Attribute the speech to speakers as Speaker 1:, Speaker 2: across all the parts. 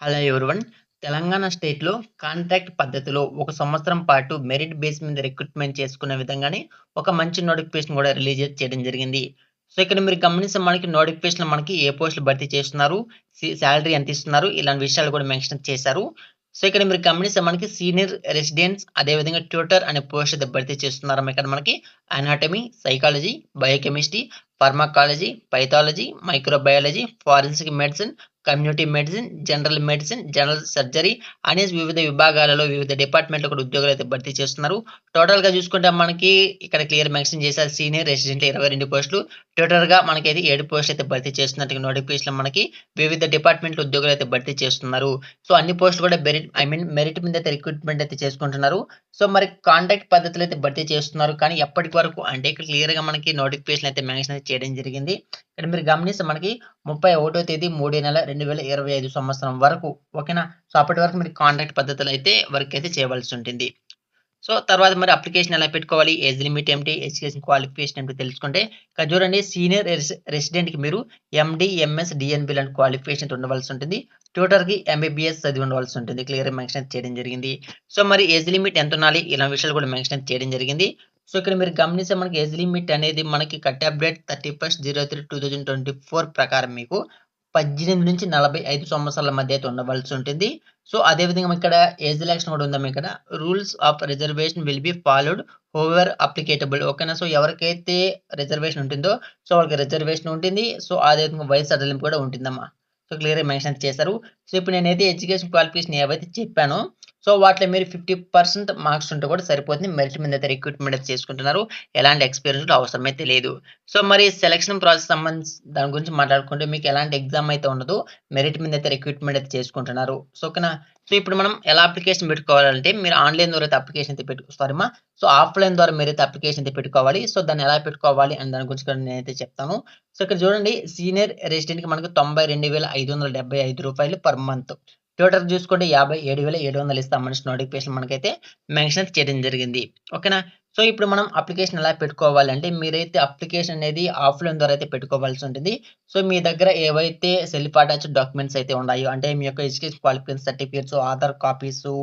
Speaker 1: Hello everyone Telangana స్టేట్‌లో contract పద్ధతిలో ఒక సంవత్సరం పాటు మెరిట్ బేస్ మీద రిక్రూట్‌మెంట్ చేసుకునే విధంగానే ఒక మంచి నోటిఫికేషన్ కూడా రిలీజ్ చేయడం జరిగింది. సో, ఇక్కడ మీరు గమనిస్తే మనకి నోటిఫికేషన్ మనకి ఏ పోస్టులు భర్తీ చేస్తున్నారు, శాలరీ సాలరీ ఎంత ఇస్తున్నారు, ఇలాంటి విషయాలు కూడా మెన్షన్ చేశారు. సో, ఇక్కడ మీరు గమనిస్తే మనకి సీనియర్ రెసిడెంట్స్ అదేవిధంగా ట్యూటర్ అనే పోస్ట్ అయితే భర్తీ చేస్తున్నారు. ఇక్కడ మనకి anatomy, psychology, biochemistry, pharmacology pathology, microbiology, forensic medicine, community medicine, general medicine, general surgery అనేసి వివిధ విభాగాలలో వివిధ డిపార్ట్మెంట్‌లో కూడా ఉద్యోగాలు అయితే భర్తీ చేస్తున్నారు. టోటల్‌గా చూసుకుంటే మనకి ఇక్కడ క్లియర్ మెన్షన్ చేశారు. సీనియర్ రెసిడెంట్ 22 పోస్టులు, ట్యూటర్‌గా మనకైతే ఏడు పోస్టులు అయితే భర్తీ చేస్తున్నట్టుగా నోటిఫికేషన్‌లో మనకి వివిధ డిపార్ట్మెంట్‌లో ఉద్యోగాలు అయితే భర్తీ చేస్తున్నారు. సో, అన్ని పోస్టులు కూడా మెరిట్ ఐ మీన్ మెరిట్ మీద అయితే రిక్రూట్‌మెంట్ అయితే చేసుకుంటున్నారు. సో, మరి కాంట్రాక్ట్ పద్ధతిలో అయితే భర్తీ చేస్తున్నారు. కానీ ఎప్పటి వరకు అంటే ఇక్కడ క్లియర్‌గా మనకి నోటిఫికేషన్ అయితే మెన్షన్ చేయడం జరిగింది. ఇక్కడ మీరు గమనిస్తే మనకి 31 తేదీ మూడో నెల 2025 సంవత్సరం వరకు ఓకేనా. సో, అప్పటి వరకు మీరు కాంట్రాక్ట్ పద్ధతిలో అయితే వర్క్ అయితే చేయవలసి ఉంటుంది. సో, తర్వాత మరి అప్లికేషన్ ఎలా పెట్టుకోవాలి, ఏజ్ లిమిట్ ఏమిటి, ఎడ్యుకేషన్ క్వాలిఫికేషన్ ఏమిటి తెలుసుకుంటే ఇక్కడ చూడండి సీనియర్ రెసి రెసిడెంట్‌కి మీరు ఎండి ఎంఎస్, డిఎన్బి లాంటి క్వాలిఫికేషన్ ఉండవలసి ఉంటుంది. ట్యూటర్‌కి ఎంబీబీఎస్ చదివి ఉండవలసి ఉంటుంది. క్లియర్‌గా మెన్షన్ చేయడం జరిగింది. సో, మరి ఏజ్ లిమిట్ ఎంత ఉండాలి, ఇలాంటి విషయాలు కూడా మెన్షన్ చేయడం జరిగింది. సో, ఇక్కడ మీరు గమనిస్తే మనకి ఏజ్ లిమిట్ అనేది మనకి cut off date thirty first zero three two thousand twenty four ప్రకారం మీకు 18-45 సంవత్సరాల మధ్య అయితే ఉండవలసి ఉంటుంది. సో, అదేవిధంగా ఇక్కడ ఏజ్ ఎలక్షన్ కూడా ఉందమ్మా ఇక్కడ. Rules of reservation will be followed however applicable ఓకేనా. సో, ఎవరికైతే రిజర్వేషన్ ఉంటుందో సో, వాళ్ళకి రిజర్వేషన్ ఉంటుంది. సో, అదేవిధంగా వయసు సడలింపు కూడా ఉంటుందమ్మా. సో, క్లియర్‌గా మెన్షన్ చేశారు. సో, ఇప్పుడు నేనైతే ఎడ్యుకేషన్ క్వాలిఫికేషన్ ఏవైతే చెప్పానో సో, వాటిలో మీరు 50% మార్క్స్ ఉంటే కూడా సరిపోతుంది. మెరిట్ మీద అయితే రిక్రూట్‌మెంట్ అయితే చేసుకుంటున్నారు. ఎలాంటి ఎక్స్‌పీరియన్స్ కూడా అవసరమైతే లేదు. సో, మరి సెలక్షన్ ప్రాసెస్ సంబంధించి దాని గురించి మాట్లాడుకుంటే మీకు ఎలాంటి ఎగ్జామ్ అయితే ఉండదు. మెరిట్ మీద అయితే రిక్రూట్‌మెంట్ అయితే చేసుకుంటున్నారు. సో, ఓకేనా. సో, ఇప్పుడు మనం ఎలా అప్లికేషన్ పెట్టుకోవాలంటే మీరు ఆన్‌లైన్ ద్వారా అయితే అప్లికేషన్ అయితే పెట్టు సారీ మా సో, ఆఫ్‌లైన్ ద్వారా మీరైతే అప్లికేషన్ అయితే పెట్టుకోవాలి. సో, దాన్ని ఎలా పెట్టుకోవాలి అని దాని గురించి కూడా నేనైతే చెప్తాను. సో, ఇక్కడ చూడండి సీనియర్ రెసిడెంట్‌కి మనకు తొంభై రూపాయలు పర్ మంత్. ట్యూటర్‌కి చూసుకుంటే 57,700 ఇస్తామనేసి నోటిఫికేషన్ మనకైతే మెన్షన్ చేయడం జరిగింది. ఓకేనా. సో, ఇప్పుడు మనం అప్లికేషన్ ఎలా పెట్టుకోవాలంటే మీరైతే అప్లికేషన్ అనేది ఆఫ్‌లైన్ ద్వారా అయితే పెట్టుకోవాల్సి ఉంటుంది. సో, మీ దగ్గర ఏవైతే సెల్ఫ్ అటాచ్డ్ డాక్యుమెంట్స్ అయితే ఉన్నాయో అంటే మీ యొక్క education qualification certificates, Aadhaar copies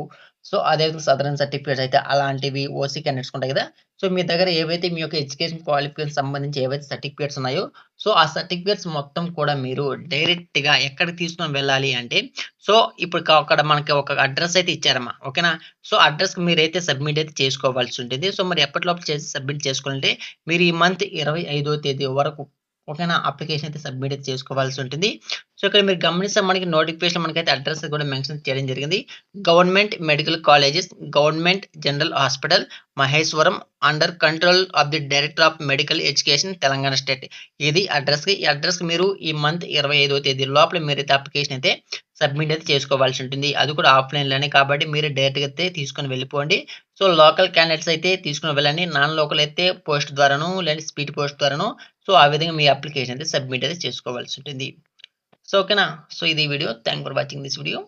Speaker 1: so, అదేవిధంగా సదరన్ సర్టిఫికేట్స్ అయితే అలాంటివి ఓసీ క్యాండిడేట్స్ ఉంటాయి కదా. సో, మీ దగ్గర ఏవైతే మీ యొక్క ఎడ్యుకేషన్ క్వాలిఫికేషన్ సంబంధించి ఏవైతే సర్టిఫికేట్స్ ఉన్నాయో సో, ఆ సర్టిఫికేట్స్ మొత్తం కూడా మీరు డైరెక్ట్‌గా ఎక్కడికి తీసుకొని వెళ్ళాలి అంటే సో, ఇప్పుడు అక్కడ మనకి ఒక అడ్రస్ అయితే ఇచ్చారమ్మా. ఓకేనా. సో, అడ్రస్కి మీరైతే సబ్మిట్ అయితే చేసుకోవాల్సి ఉంటుంది. సో, మరి ఎప్పటిలోపు చేసి సబ్మిట్ చేసుకోవాలంటే మీరు ఈ మంత్ 25వ తేదీ వరకు ఓకేనా. అప్లికేషన్ అయితే సబ్మిట్ అయితే చేసుకోవాల్సి ఉంటుంది. సో, ఇక్కడ మీరు గమనిస్తే మనకి నోటిఫికేషన్ మనకైతే అడ్రస్ కూడా మెన్షన్ చేయడం జరిగింది. Government medical colleges, government general hospital, Maheshwaram under control of the director of medical education Telangana state. ఇది అడ్రస్కి ఈ అడ్రస్కి మీరు ఈ మంత్ 25వ తేదీ లోపల మీరైతే అప్లికేషన్ అయితే సబ్మిట్ అయితే చేసుకోవాల్సి ఉంటుంది. అది కూడా ఆఫ్‌లైన్‌లోనే కాబట్టి మీరు డైరెక్ట్‌గా అయితే తీసుకొని వెళ్ళిపోండి. సో, లోకల్ క్యాండిడేట్స్ అయితే తీసుకుని వెళ్ళండి. నాన్ లోకల్ అయితే పోస్ట్ ద్వారానో లేదంటే స్పీడ్ పోస్ట్ ద్వారానో సో, ఆ విధంగా మీ అప్లికేషన్ అయితే సబ్మిట్ అయితే చేసుకోవాల్సి ఉంటుంది. సో, ఓకేనా. సో, ఇది video. Thank for watching this video.